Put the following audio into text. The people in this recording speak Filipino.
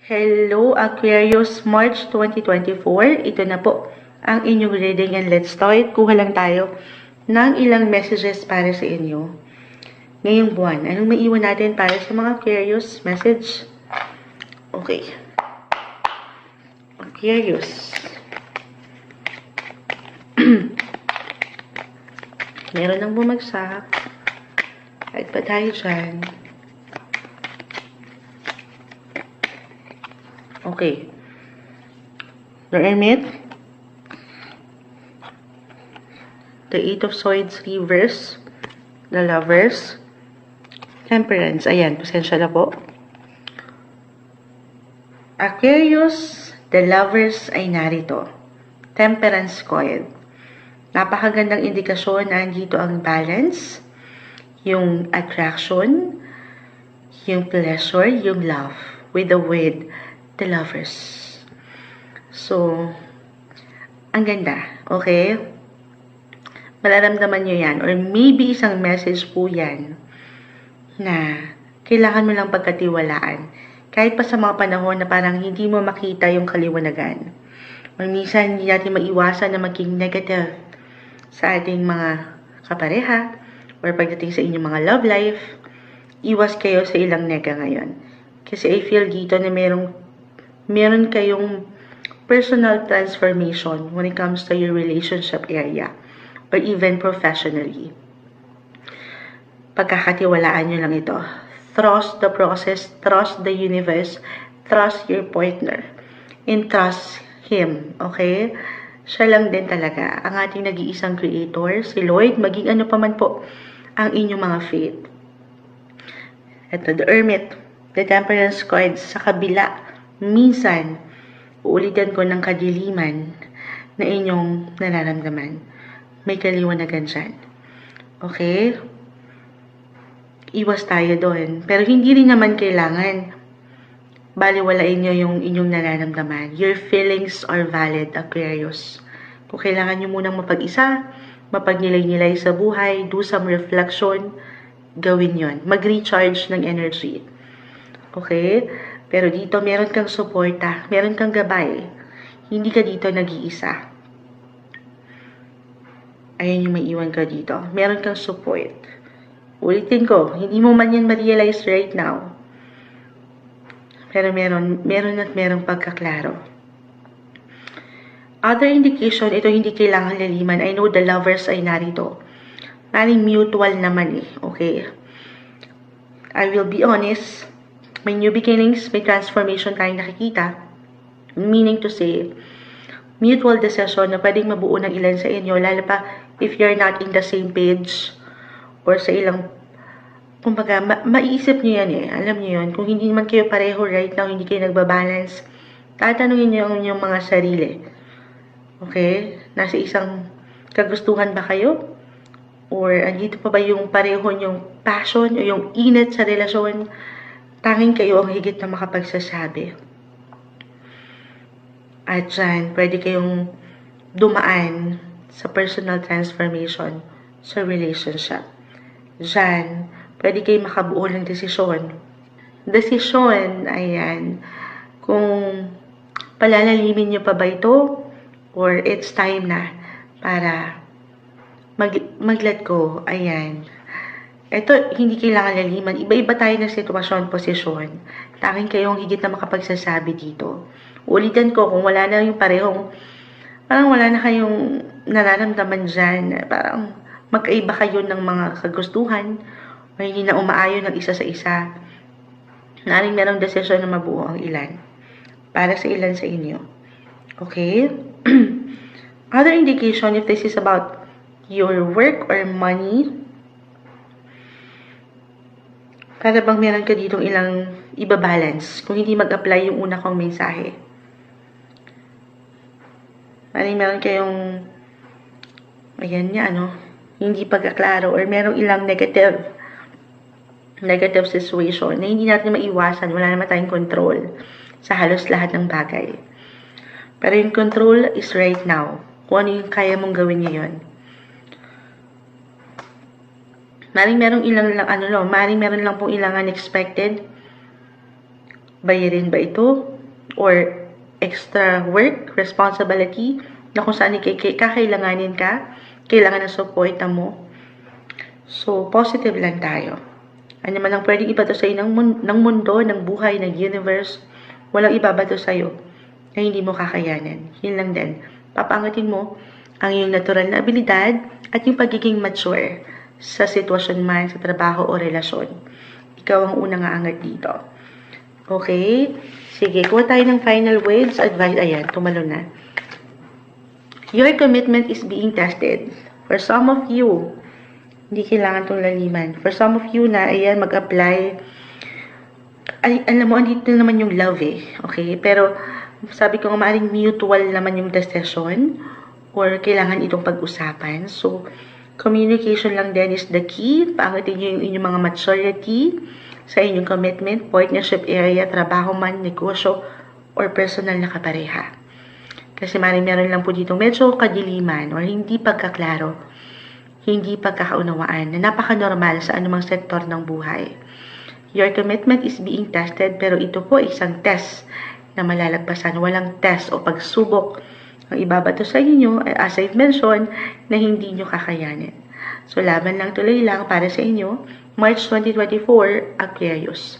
Hello Aquarius, March 2024. Ito na po ang inyong reading and let's start. Kuha lang tayo ng ilang messages para sa inyo. Ngayong buwan, anong maiwan natin para sa mga Aquarius message? Okay. Aquarius. Meron nang bumagsak. Kahit pa tayo dyan. Okay. The Hermit. The Eight of Swords reverse. The Lovers. Temperance. Ayan, pasensya na po. Aquarius, the Lovers ay narito. Temperance coil. Napakagandang indikasyon na andito ang balance, yung attraction, yung pleasure, yung love with the word the lovers. So, ang ganda, okay? Mararamdaman nyo yan. Or maybe isang message po yan na kailangan mo lang pagkatiwalaan. Kahit pa sa mga panahon na parang hindi mo makita yung kaliwanagan. Or minsan hindi natin maiwasan na maging negative sa ating mga kapareha or pagdating sa inyong mga love life, iwas kayo sa ilang nega ngayon. Kasi I feel dito na merong meron kayong personal transformation when it comes to your relationship area or even professionally. Pagkakatiwalaan nyo lang ito. Trust the process, trust the universe, trust your partner, and trust Him, okay? Siya lang din talaga, ang ating nag-iisang creator, si Lord, maging ano pa man po ang inyong mga faith. Ito, the Hermit, the Temperance cards sa kabila minsan, uulitan ko ng kadiliman na inyong nararamdaman. May kaliwanagan dyan. Okay? Iwas tayo doon. Pero hindi rin naman kailangan baliwalain nyo yung inyong nararamdaman. Your feelings are valid, Aquarius. Kung kailangan nyo munang mapag-isa, mapagnilay-nilay sa buhay, do some reflection, gawin yon. Mag-recharge ng energy. Okay? Pero dito, meron kang suporta, meron kang gabay. Hindi ka dito nag-iisa. Ayun yung may iwan ka dito. Meron kang support. Ulitin ko, hindi mo man yan ma-realize right now. Pero meron, meron at merong pagkaklaro. Other indication, ito hindi kailangan laliman. I know the lovers ay narito. Maring mutual naman eh, okay? I will be honest, may new beginnings, may transformation tayong nakikita. Meaning to say, mutual decision na pwedeng mabuo ng ilan sa inyo, lalo pa if you're not in the same page or sa ilang kumbaga, ma- maiisip nyo yan eh. Alam nyo yun. Kung hindi naman kayo pareho right now, hindi kayo nagbabalance, tatanungin nyo ang inyong mga sarili. Okay? Nasa isang kagustuhan ba kayo? Or andito pa ba yung pareho yung passion o yung init sa relasyon? Tanging kayo ang higit na makapagsasabi. At dyan, pwede kayong dumaan sa personal transformation sa relationship. Dyan, pwede kayong makabuo ng desisyon. Desisyon, ayan, kung palalalimin nyo pa ba ito or it's time na para mag, mag-let go, ayan. Ito, hindi kailangan laliman. Iba-iba tayo ng sitwasyon, posisyon. Tanging kayong higit na makapagsasabi dito. Ulitan ko, kung wala na yung parehong, parang wala na kayong nararamdaman dyan. Parang magkaiba kayo ng mga kagustuhan o hindi na umaayon ng isa sa isa. Naring merong desisyon na mabuo ang ilan. Para sa ilan sa inyo. Okay? Other indication, if this is about your work or money, para bang meron ka ditong ilang ibabalance kung hindi mag-apply yung una kong mensahe. Maring meron kayong ayan niya, ano, hindi pagkaklaro or merong ilang negative negative situation na hindi natin maiwasan, wala naman tayong control sa halos lahat ng bagay. Pero yung control is right now. Kung ano yung kaya mong gawin ngayon. Maring merong ilang lang, ano lang, maring meron lang pong ilang unexpected bayarin ba ito? Or extra work, responsibility, na kung saan kakailanganin ka, kailangan ng support mo. So, positive lang tayo. Ano man ang pwedeng ibato sa'yo ng, mun- ng mundo, ng buhay, ng universe, walang ibabato sa'yo na hindi mo kakayanin. Yun lang din. Papangatin mo ang iyong natural na abilidad at yung pagiging mature sa sitwasyon man, sa trabaho o relasyon. Ikaw ang unang aangat dito. Okay? Sige, kuha tayo ng final words, advice. Ayan, tumalo na. Your commitment is being tested. For some of you, hindi kailangan itong laliman. For some of you na, ayan, mag-apply. Ay, alam mo, andito naman yung love eh. Okay? Pero, sabi ko nga, maaaring mutual naman yung decision or kailangan itong pag-usapan. So, communication lang din is the key. Paangatin nyo yung inyong mga maturity sa inyong commitment, partnership area, trabaho man, negosyo, or personal na kapareha. Kasi maaaring meron lang po dito medyo kadiliman or hindi pagkaklaro, hindi pagkakaunawaan na napaka-normal sa anumang sektor ng buhay. Your commitment is being tested pero ito po isang test na malalagpasan. Walang test o pagsubok ang ibabato sa inyo, as I've mentioned, na hindi nyo kakayanin. So, laban lang tuloy lang para sa inyo, March 2024, Aquarius.